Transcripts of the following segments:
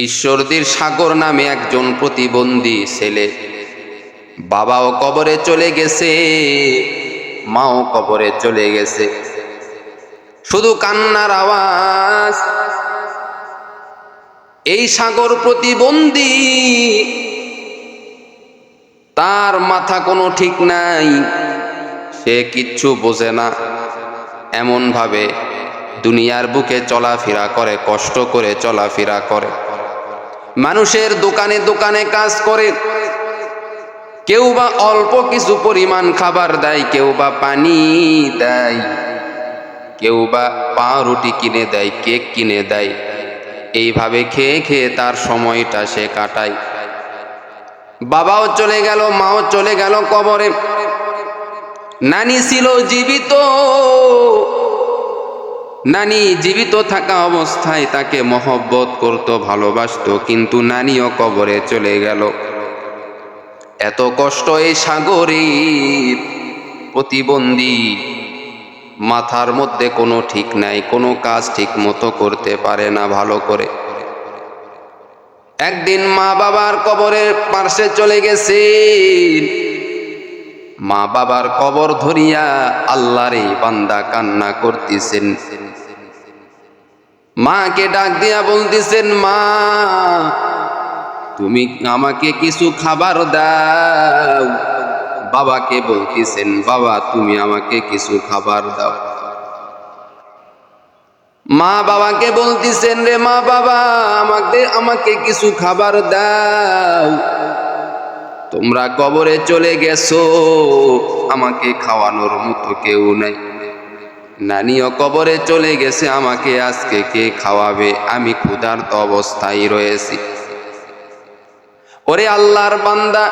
ঈশ্বরদীর সাগর নামে একজন প্রতিবন্ধী ছেলে। বাবাও কবরে চলে গেছে, মাও কবরে চলে গেছে। শুধু কান্নার আওয়াজ, এই সাগর প্রতিবন্ধী, তার মাথা কোনো ঠিক নাই, সে কিচ্ছু বোঝে না। এমন ভাবে দুনিয়ার বুকে চলাফেরা করে, কষ্ট করে চলাফেরা করে। মানুষের দোকানে দোকানে কাজ করে। কেউ বা অল্প কিছু পরিমাণ খাবার দেয়, কেউ বা পানি দেয়, কেউ বা পাউরুটি কিনে দেয়, কেক কিনে দেয়। এইভাবে খেয়ে খেয়ে তার সময়টা সে কাটায়। বাবাও চলে গেল, মাও চলে গেল কবরে। নানি ছিল জীবিত নানি জীবিত থাকা অবস্থায় তাকে মহব্বত করত, ভালোবাসত, কিন্তু নানিও কবরে চলে গেল। এত কষ্ট এই সাগরের প্রতিবন্ধী মাথার মধ্যে কোনো ঠিক নাই, কোনো কাজ ঠিক মতো করতে পারে না ভালো করে। একদিন মা বাবার কবরের পার্শ্বে চলে গেছে। মা বাবার কবর ধরিয়া আল্লাহরে বান্দা কান্না করতেছেন। মাকে ডাক দিয়া বলতেছেন, মা, তুমি আমাকে কিছু খাবার দাও। বাবাকে বলতেছেন, বাবা, তুমি আমাকে কিছু খাবার দাও। মা বাবাকে বলতেছেন, রে মা বাবা, আমাকে আমাকে কিছু খাবার দাও। তোমরা কবরে চলে গেছো। আমাকে খাওয়ানোর মতো কেউ নাই। নানিও কবরে চলে গেছে, আমাকে আজকে কে খাওয়াবে? আমি ক্ষুধার্ত অবস্থায় রয়েছি। ওরে আল্লাহর বান্দা,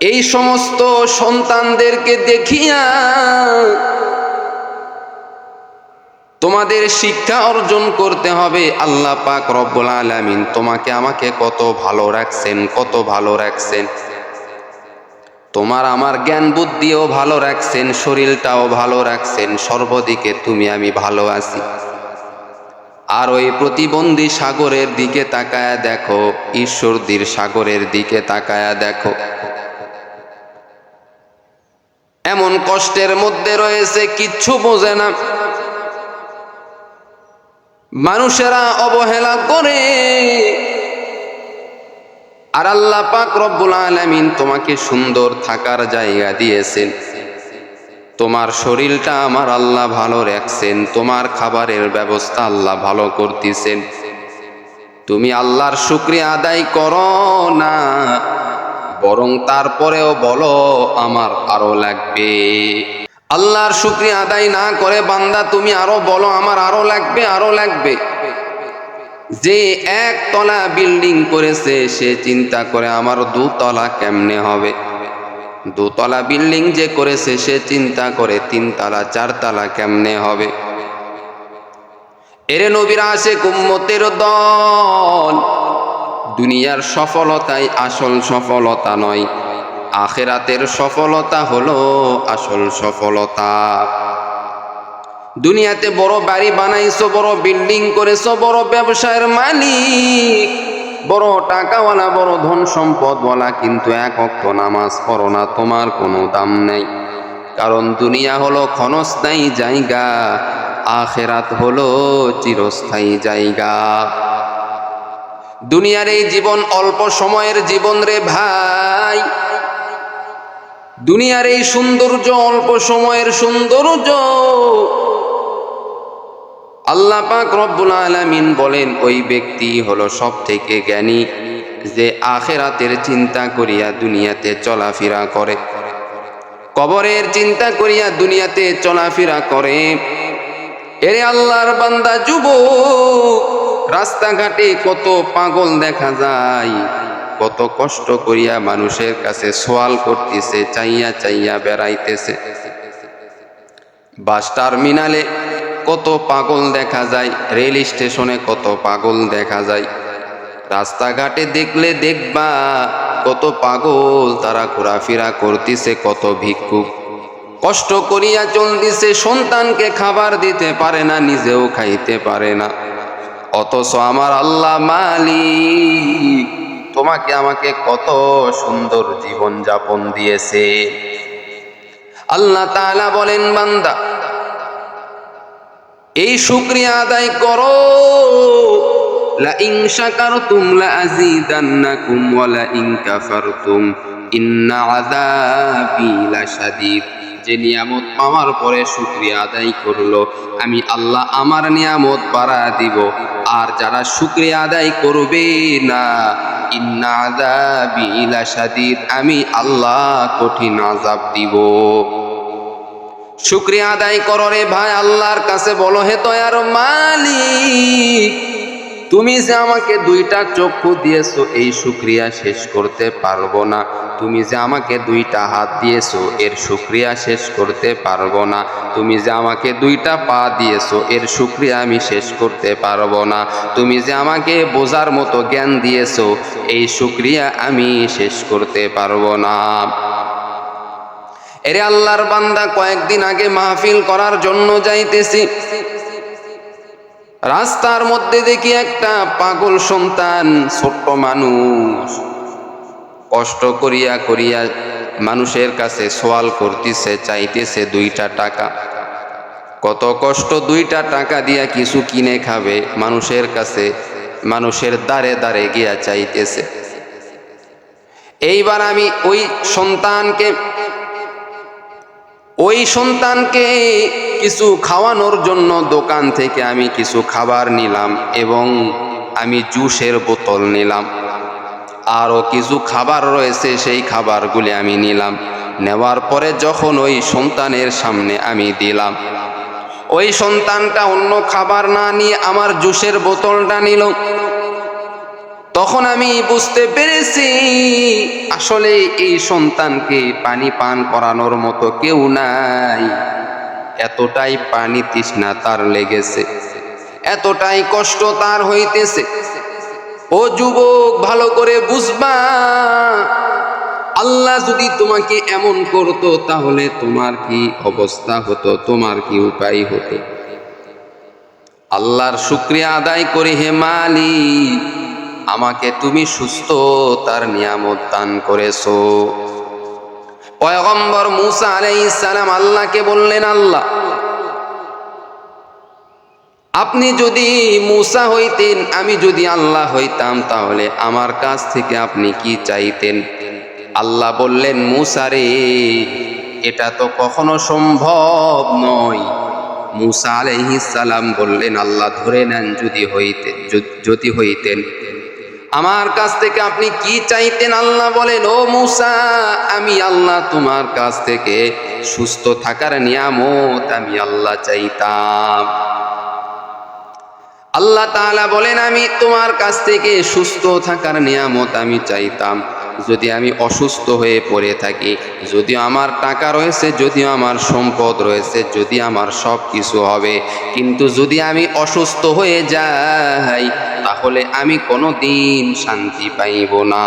এই সমস্ত সন্তানদেরকে দেখিয়া তোমাদের শিক্ষা অর্জন করতে হবে। আল্লাহ পাক রব্বুল আলামিন তোমাকে আমাকে কত ভালো রাখছেন, কত ভালো রাখছেন। তোমার আমার জ্ঞান বুদ্ধিও ভালো রাখছেন, শরীরটাও ভালো রাখছেন, সর্বদিকে তুমি আমি ভালো আছি। আর ওই প্রতিবন্ধী সাগরের দিকে তাকায়া দেখো, ঈশ্বরদীর সাগরের দিকে তাকায়া দেখো। এমন কষ্টের মধ্যে রয়েছে, কিচ্ছু বোঝে না। মানুষেরা অবহেলা করে। আর আল্লাহ পাক রব্বুল আলামিন তোমাকে সুন্দর থাকার জায়গা দিয়েছেন। তোমার শরীরটা আমার আল্লাহ ভালো রাখছেন, তোমার খাবারের ব্যবস্থা আল্লাহ ভালো করতেছেন। তুমি আল্লাহর শুক্রিয়া আদায় করো না, বরং তারপরেও বলো, আমার আরও লাগবে। আল্লাহর শুক্রিয়া আদায় না করে বান্দা, তুমি আরও বলো, আমার আরও লাগবে আরও লাগবে। যে একতলা বিল্ডিং করেছে, সে চিন্তা করে, আমার দুতলা কেমনে হবে? দোতলা বিল্ডিং যে করেছে, সে চিন্তা করে, তিনতলা, চারতলা কেমনে হবে? এরে নবীরা আসে কুম্মতের দল, দুনিয়ার সফলতাই আসল সফলতা নয়। আখেরাতের সফলতা হলো আসল সফলতা। দুনিয়াতে বড় বাড়ি বানাইছো, বড় বিল্ডিং করেছ, বড় ব্যবসায়ের মালিক। বড় টাকাওয়ালা, বড় ধন সম্পদওয়ালা, কিন্তু এক অক্ত নামাজ পড়ো না, তোমার কোনো দাম নেই। কারণ দুনিয়া হলো ক্ষণস্থায়ী জায়গা, আখেরাত হলো চিরস্থায়ী জায়গা। দুনিয়ার এই জীবন অল্প সময়ের জীবন রে ভাই দুনিয়ার এই সৌন্দর্য, অল্প সময়ের সৌন্দর্য। আল্লাহ পাক রব্বুল আলামিন বলেন, ওই ব্যক্তি হলো সব থেকে জ্ঞানী যে আখেরাতের চিন্তা করিয়া দুনিয়াতে চলাফেরা করে। কবরের চিন্তা করিয়া দুনিয়াতে চলাফেরা করে। এরে আল্লাহর বান্দা যুব রাস্তাঘাটে কত পাগল দেখা যায়। কত কষ্ট করিয়া মানুষের কাছে সোয়াল করতেছে, চাইয়া চাইয়া বেড়াইতেছে। বাস টার্মিনালে কত পাগল দেখা যায়, রেল স্টেশনে কত পাগল দেখা যায়। রাস্তাঘাটে দেখলে দেখবা কত পাগল, তারা ঘোরাফেরা করতেছে, কত ভিক্ষুক। কষ্ট করিয়া চলতেছে, সন্তানকে খাবার দিতে পারে না, নিজেও খাইতে পারে না। অথচ আমার আল্লাহ মালিক তোমাকে আমাকে কত সুন্দর জীবন যাপন দিয়েছে। আল্লাহ তাআলা বলেন, বান্দা, এই শুক্রিয়া আদায় করো। নিয়ামত পরে শুক্রিয়া আদায় করল, আমি আল্লাহ আমার নিয়ামত বাড়া দিব। আর যারা শুক্রিয়া আদায় করবে না আমি আল্লাহ কঠিন আজাব দিব। শুক্রিয়া আদায় করো ভাই, আল্লাহর কাছে বলো, হে তয়ার মালিক তুমি যে আমাকে দুইটা চক্ষু দিয়েছ, এই শুক্রিয়া শেষ করতে পারব না। তুমি যে আমাকে দুইটা হাত দিয়েছ, এর শুক্রিয়া শেষ করতে পারব না। তুমি যে আমাকে দুইটা পা দিয়েছ, এর শুক্রিয়া আমি শেষ করতে পারব না। তুমি যে আমাকে বোঝার মতো জ্ঞান দিয়েছ, এই শুক্রিয়া আমি শেষ করতে পারব না। এরে আল্লাহর বান্দা, কয়েকদিন আগে মাহফিল করার জন্য যাইতেছি। রাস্তার মধ্যে দেখি একটা পাগল সন্তান, ছোট্ট মানুষ। কষ্ট করিয়া করিয়া মানুষের কাছে সোয়াল করতেছে, চাইতেছে দুইটা টাকা। কত কষ্ট দুইটা টাকা দিয়া কিছু কিনে খাবে, মানুষের কাছে, মানুষের দ্বারে দ্বারে গিয়া চাইতেছে। এইবার আমি ওই সন্তানকে ওই সন্তানকে কিছু খাওয়ানোর জন্য দোকান থেকে আমি কিছু খাবার নিলাম এবং আমি জুসের বোতল নিলাম। আরও কিছু খাবার রয়েছে, সেই খাবারগুলি আমি নিলাম। নেওয়ার পরে যখন ওই সন্তানের সামনে আমি দিলাম, ওই সন্তানটা অন্য খাবার না নিয়ে আমার জুসের বোতলটা নিল। তখন আমি বুঝতে পেরেছি, আসলে এই সন্তানকে পানি পান করানোর মতো কেউ নাই। এতটাই পানি তৃষ্ণা তার লেগেছে, এতটাই কষ্ট তার হইতেছে। ও যুবক, ভালো করে বুঝবা, আল্লাহ যদি তোমাকে এমন করতো, তাহলে তোমার কি অবস্থা হতো, তোমার কি উপায় হতো? আল্লাহর শুক্রিয়া আদায় করে হে মালিক। আমাকে তুমি সুস্থ তার নিয়ামত দান করেছ। পয়গম্বর মুসা আলাইহিস সালাম আল্লাহকে বললেন, আল্লাহ, আপনি যদি মুসা হইতেন, আমি যদি আল্লাহ হইতাম, তাহলে আমার কাছ থেকে আপনি কি চাইতেন? আল্লাহ বললেন, মুসা রে, এটা তো কখনো সম্ভব নয়। মুসা আলাইহিস সালাম বললেন, আল্লাহ ধরে নেন যদি হইতেন যদি হইতেন। আমার কাছ থেকে আপনি কি চাইতেন? আল্লাহ বলেন, ও মুসা, আমি আল্লাহ তোমার কাছ থেকে সুস্থ থাকার নিয়ামত আমি আল্লাহ চাইতাম। আল্লাহ তাআলা বলেন, আমি তোমার কাছ থেকে সুস্থ থাকার নিয়ামত আমি চাইতাম। যদি আমি অসুস্থ হয়ে পড়ে থাকি যদিও আমার টাকা রয়েছে যদিও আমার সম্পদ রয়েছে, যদি আমার সব কিছু হবে, কিন্তু যদি আমি অসুস্থ হয়ে যাই তাহলে আমি কোনো দিন শান্তি পাইব না।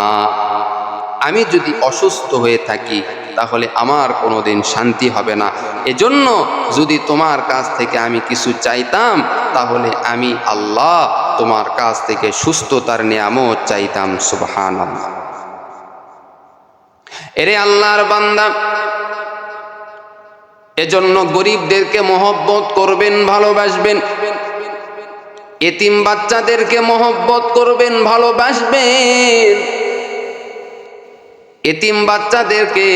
আমি যদি অসুস্থ হয়ে থাকি, তাহলে আমার কোনো দিন শান্তি হবে না। এজন্য যদি তোমার কাছ থেকে আমি কিছু চাইতাম, তাহলে আমি আল্লাহ তোমার কাছ থেকে সুস্থতার নিয়ামত চাইতাম সুবহান এরে আল্লাহর বান্দা, এজন্য গরিবদেরকে মহব্বত করবেন, ভালোবাসবেন এতিম বাচ্চাদেরকে মহব্বত করবেন, ভালোবাসবেন। এতিম বাচ্চাদেরকে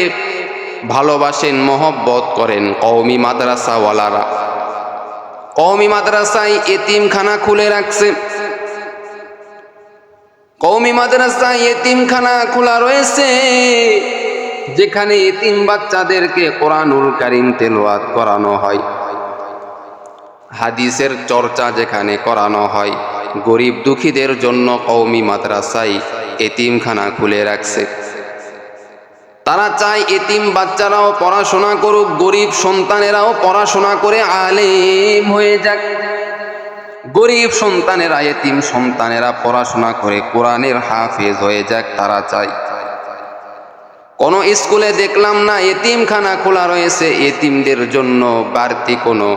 ভালোবাসেন, মহব্বত করেন কওমি মাদ্রাসাওয়ালারা। কওমি মাদ্রাসায় এতিমখানা খুলে রাখছে। কওমি মাদ্রাসায় এতিমখানা খোলা রয়েছে, যেখানে এতিম বাচ্চাদেরকে কোরআনুল কারিম তেলাওয়াত করানো হয়। হাদিসের চর্চা যেখানে করানো হয়, গরিব দুঃখীদের জন্য কওমি মাদ্রাসায় এতিমখানা খুলে রাখছে। তারা চায় এতিম বাচ্চারাও পড়াশোনা করুক, গরিব সন্তানেরাও পড়াশোনা করে আলেম হয়ে যাক। গরিব সন্তানেরা, এতিম সন্তানেরা পড়াশোনা করে কোরআনের হাফেজ হয়ে যাক তারা চায়। কোনো স্কুলে দেখলাম না এতিমখানা খোলা রয়েছে, এতিমদের জন্য বাড়তি কোনো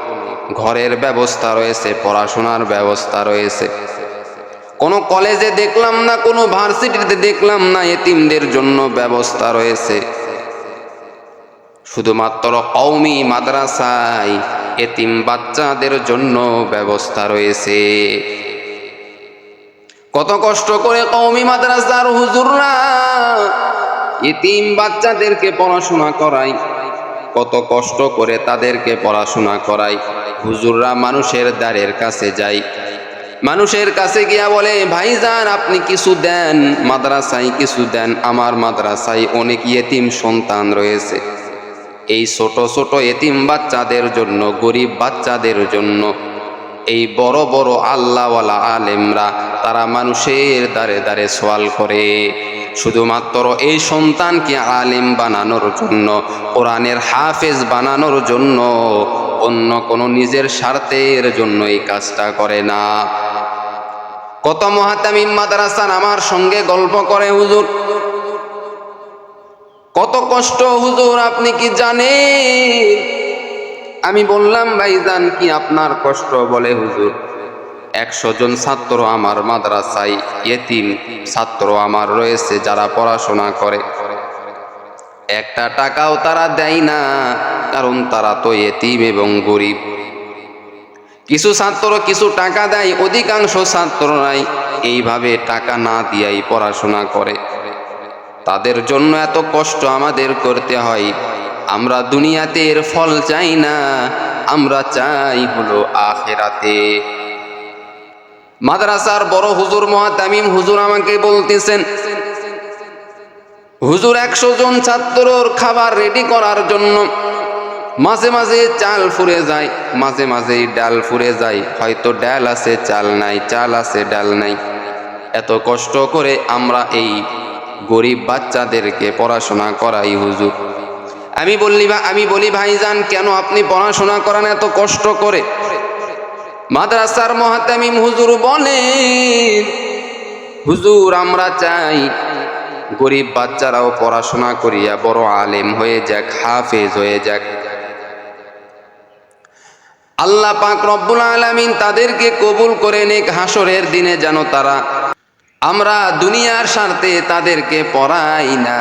ঘরের ব্যবস্থা রয়েছে, পড়াশোনার ব্যবস্থা রয়েছে। কোনো কলেজে দেখলাম না, কোনো ভার্সিটিতে দেখলাম না, এতিমদের জন্য ব্যবস্থা রয়েছে। শুধুমাত্র কৌমি মাদ্রাসায় এতিম বাচ্চাদের জন্য ব্যবস্থা রয়েছে। কত কষ্ট করে কৌমি মাদ্রাসার হুজুররা এতিম বাচ্চাদেরকে পড়াশোনা করায়। কত কষ্ট করে তাদেরকে পড়াশোনা করায়। হুজুররা মানুষের দ্বারের কাছে যায়। মানুষের কাছে গিয়া বলে, ভাইজান, আপনি কিছু দেন, মাদ্রাসায় কিছু দেন, আমার মাদ্রাসায় অনেক ইয়েতিম সন্তান রয়েছে। এই ছোট ছোট এতিম বাচ্চাদের জন্য, গরিব বাচ্চাদের জন্য, এই বড় বড় আল্লাহওয়ালা আলেমরা, তারা মানুষের দ্বারে দ্বারে সোয়াল করে। শুধুমাত্র এই সন্তানকে আলিম বানানোর জন্য, কোরআনের হাফেজ বানানোর জন্য, অন্য কোনো নিজের স্বার্থের জন্য এই কাজটা করে না। কত মহাতামিম মাদ্রাসার আমার সঙ্গে গল্প করে হুজুর। কত কষ্ট হুজুর, আপনি কি জানেন? আমি বললাম, ভাইজান, কি আপনার কষ্ট বলে হুজুর? একশো জন ছাত্র আমার মাদ্রাসায়, এতিম ছাত্র আমার রয়েছে যারা পড়াশোনা করে। একটা টাকাও তারা দেয় না, কারণ তারা তো এতিম এবং গরিব। কিছু ছাত্র কিছু টাকা দেয়, অধিকাংশ ছাত্র ছাত্ররাই এইভাবে টাকা না দিয়াই পড়াশোনা করে। তাদের জন্য এত কষ্ট আমাদের করতে হয়। আমরা দুনিয়াতে এর ফল চাই না, আমরা চাই হলো আখেরাতে। মাদ্রাসার বড় হুজুর মহাতামিম হুজুর আমাকে বলতেছেন, হুজুর, একশো জন ছাত্রর খাবার রেডি করার জন্য মাঝে মাঝে চাল ফুরে যায়, মাঝে মাঝে ডাল ফুরে যায়। হয়তো ডাল আছে, চাল নাই, চাল আছে, ডাল নাই। এত কষ্ট করে আমরা এই গরিব বাচ্চাদেরকে পড়াশোনা করাই হুজুর। আমি বললি বা আমি বলি ভাইজান, কেন আপনি পড়াশোনা করান এত কষ্ট করে? মাদ্রাসার মহাতামিম হুজুর বলেন, হুজুর, আমরা চাই গরিব বাচ্চারাও পড়াশোনা করিয়া বড় আলেম হয়ে যাক, হাফেজ হয়ে যাক। আল্লাহ পাক রব্বুল আলামিন তাদেরকে কবুল করে নেক হাসরের দিনে যেন তারা আমরা দুনিয়ার স্বার্থে তাদেরকে পড়াই না,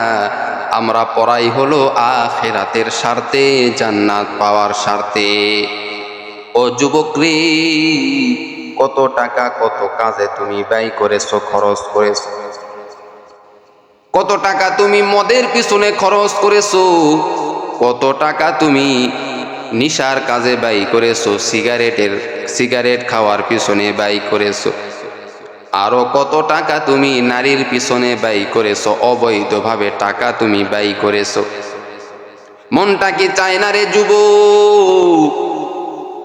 আমরা পড়াই হলো আখেরাতের স্বার্থে, জান্নাত পাওয়ার স্বার্থে। ও যুবকরি, কত টাকা, কত কাজে তুমি ব্যয় করেছ, খরচ করেছ? কত টাকা তুমি মদের পিছনে খরচ করেছ? কত টাকা তুমি নিশার কাজে ব্যয় করেছ? সিগারেটের, সিগারেট খাওয়ার পিছনে ব্যয় করেছ? আরও কত টাকা তুমি নারীর পিছনে ব্যয় করেছ? অবৈধভাবে টাকা তুমি ব্যয় করেছ? মনটা কি চায় না রে যুব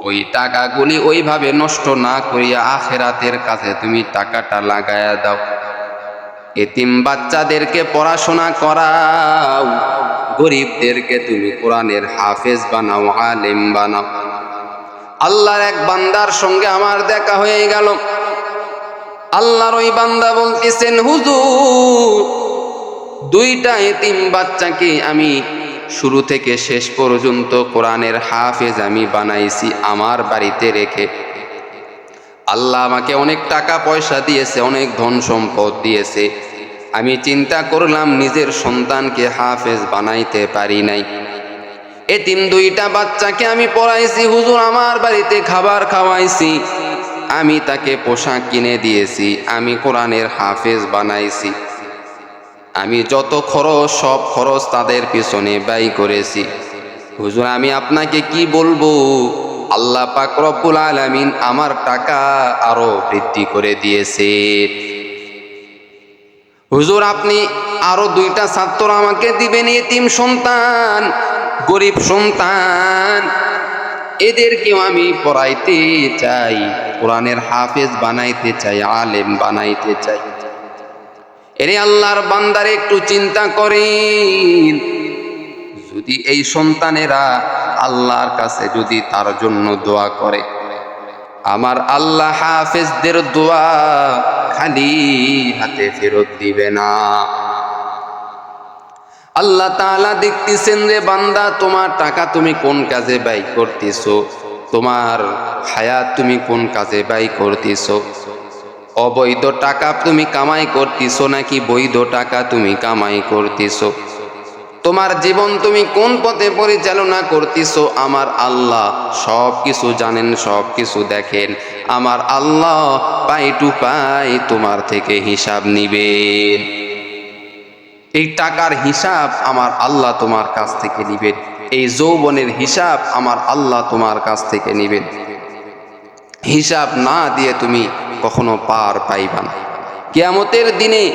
ওই টাকাগুলি ওইভাবে নষ্ট না করিয়া আখেরাতের কাছে তুমি টাকাটা লাগায়া দাও। এতিম বাচ্চাদেরকে পড়াশোনা করাও, গরিবদেরকে তুমি কোরআনের হাফেজ বানাও, আলেম বানাও। আল্লাহর এক বান্দার সঙ্গে আমার দেখা হয়ে গেল। আল্লাহর ওই বান্দা বলতেছেন, হুজুর, দুইটা এতিম বাচ্চাকে আমি শুরু থেকে শেষ পর্যন্ত কোরআনের হাফেজ আমি বানাইছি আমার বাড়িতে রেখে। আল্লাহ আমাকে অনেক টাকা পয়সা দিয়েছে, অনেক ধন সম্পদ দিয়েছে। আমি চিন্তা করলাম নিজের সন্তানকে হাফেজ বানাইতে পারি নাই। এ এতিম দুইটা বাচ্চাকে আমি পড়াইছি, হুজুর আমার বাড়িতে খাবার খাওয়াইছি। আমি তাকে পোশাক কিনে দিয়েছি, আমি কোরআনের হাফেজ বানাইছি। আমি যত খরচ, সব খরচ তাদের পিছনে ব্যয় করেছি। হুজুর, আমি আপনাকে কি বলব? আল্লাহ পাক রব্বুল আলামিন আমার টাকা আরও বৃদ্ধি করে দিয়েছে। হুজুর, আপনি আরও দুইটা ছাত্র আমাকে দিবেন, এতিম সন্তান, গরিব সন্তান। এদেরকেও আমি পড়াইতে চাই, কোরআনের হাফেজ বানাইতে চাই, আলেম বানাইতে চাই। এরে আল্লাহর বান্দারে একটু চিন্তা করেন। যদি এই সন্তানেরা আল্লাহর কাছে যদি তার জন্য দোয়া করে, আমার আল্লাহ হাফেজদের দোয়া খালি হাতে ফেরত দিবে না। আল্লাহ তাআলা দেখতেছেন রে বান্দা, তোমার টাকা তুমি কোন কাজে ব্যয় করতেছো? তোমার হায়াত তুমি কোন কাজে ব্যয় করতেছো? অবৈধ টাকা তুমি কামাই করতেছো নাকি বৈধ টাকা তুমি কামাই করতেছো? তোমার জীবন তুমি কোন পথে পরিচালনা করতেছো? আমার আল্লাহ সব কিছু জানেন সব কিছু দেখেন। আমার আল্লাহ পাই টু পাই তোমার থেকে হিসাব নিবেন। এই টাকার হিসাব আমার আল্লাহ তোমার কাছ থেকে নিবেন। এই যৌবনের হিসাব আমার আল্লাহ তোমার কাছ থেকে নিবেন। হিসাব না দিয়ে তুমি কখনো পার পাইবা না। কেয়ামতের দিনে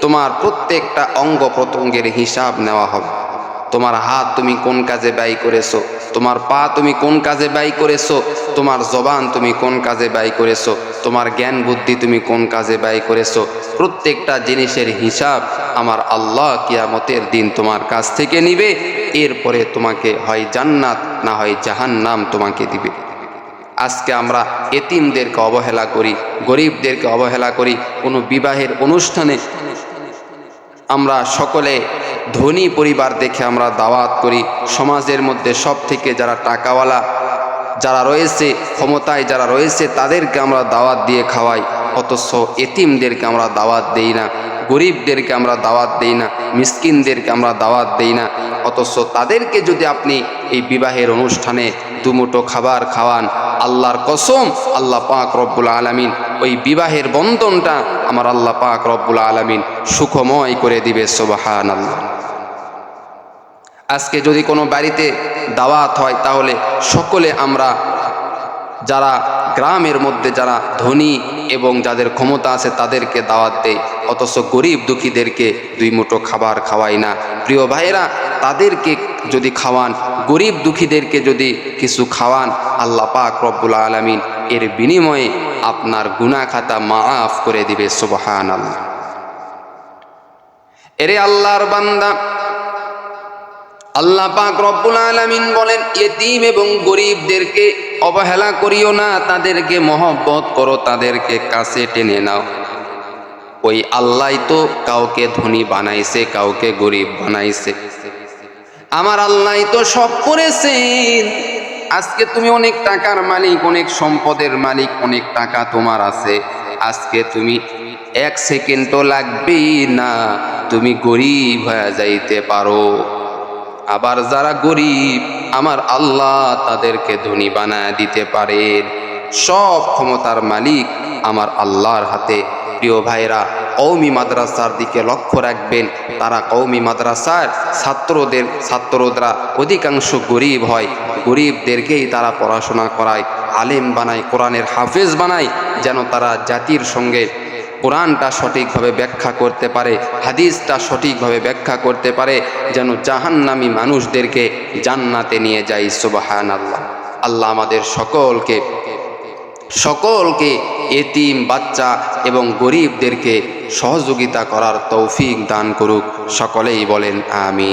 তোমার প্রত্যেকটা অঙ্গ প্রত্যঙ্গের হিসাব নেওয়া হবে। তোমার হাত তুমি কোন কাজে ব্যয় করেছ? তোমার পা তুমি কোন কাজে ব্যয় করেছ? তোমার জবান তুমি কোন কাজে ব্যয় করেছ? তোমার জ্ঞান বুদ্ধি তুমি কোন কাজে ব্যয় করেছ? প্রত্যেকটা জিনিসের হিসাব আমার আল্লাহ কিয়ামতের দিন তোমার কাছ থেকে নিবে। এরপরে তোমাকে হয় জান্নাত, না হয় জাহান্নাম তোমাকে দিবে। আজকে আমরা এতিমদেরকে অবহেলা করি, গরিবদেরকে অবহেলা করি, কোনো বিবাহের অনুষ্ঠানে আমরা সকলে ধনী পরিবার দেখে আমরা দাওয়াত করি। সমাজের মধ্যে সব থেকে যারা টাকাওয়ালা, যারা রয়েছে, ক্ষমতায় যারা রয়েছে, তাদেরকে আমরা দাওয়াত দিয়ে খাওয়াই। অথচ এতিমদেরকে আমরা দাওয়াত দেই না। গরিবদেরকে আমরা দাওয়াত দেই না, মিসকিনদেরকে আমরা দাওয়াত দেই না। অথচ তাদেরকে যদি আপনি এই বিবাহের অনুষ্ঠানে দুমুটো খাবার খাওয়ান, আল্লাহর কসম আল্লাহ পাক রব্বুল আলমিন ওই বিবাহের বন্ধনটা আমার আল্লাহ পাক রব্বুল আলমিন সুখময় করে দিবে সোবাহান আল্লাহ আজকে যদি কোনো বাড়িতে দাওয়াত হয়, তাহলে সকলে আমরা যারা গ্রামের মধ্যে যারা ধনী এবং যাদের ক্ষমতা আছে তাদেরকে দাওয়াত দেয়, অথচ গরিব দুঃখীদেরকে দুই মুঠো খাবার খাওয়াই না। প্রিয় ভাইয়েরা, তাদেরকে যদি খাওয়ান, গরিব দুঃখীদেরকে যদি কিছু খাওয়ান, আল্লাহ পাক রব্বুল আলমিন এর বিনিময়ে আপনার গুনা খাতা মাফ করে দিবে সুবহান আল্লাহ এরে আল্লাহর বান্দা আল্লাহ পাক রব্বুল আলামিন বলেন, এতিম এবং গরিবদেরকে অবহেলা করিও না, তাদেরকে মহব্বত করো, তাদেরকে কাছে টেনে নাও। ওই আল্লাহ তো কাউকে ধনী বানাইছে, কাউকে গরিব বানাইছে। আমার আল্লাহ তো সব করেছেন। আজকে তুমি অনেক টাকার মালিক, অনেক সম্পদের মালিক, অনেক টাকা তোমার আছে। আজকে তুমি এক সেকেন্ডও লাগবে না, তুমি গরিব হয়ে যাইতে পারো। আবার যারা গরিব, আমার আল্লাহ তাদেরকে ধনী বানায় দিতে পারেন। সব ক্ষমতার মালিক আমার আল্লাহর হাতে। প্রিয় ভাইরা কৌমি মাদ্রাসার দিকে লক্ষ্য রাখবেন। তারা কৌমি মাদ্রাসার ছাত্রদের, ছাত্ররা অধিকাংশ গরিব হয়। গরিবদেরকেই তারা পড়াশোনা করায়, আলেম বানায়, কোরআনের হাফেজ বানায়, যেন তারা জাতির সঙ্গে কোরআনটা সঠিকভাবে ব্যাখ্যা করতে পারে, হাদিসটা সঠিকভাবে ব্যাখ্যা করতে পারে, যেন জাহান্নামী মানুষদেরকে জান্নাতে নিয়ে যায় সুবাহান আল্লাহ আল্লাহ আমাদের সকলকে সকলকে এতিম, বাচ্চা এবং গরিবদেরকে সহযোগিতা করার তৌফিক দান করুক। সকলেই বলেন, আমিন।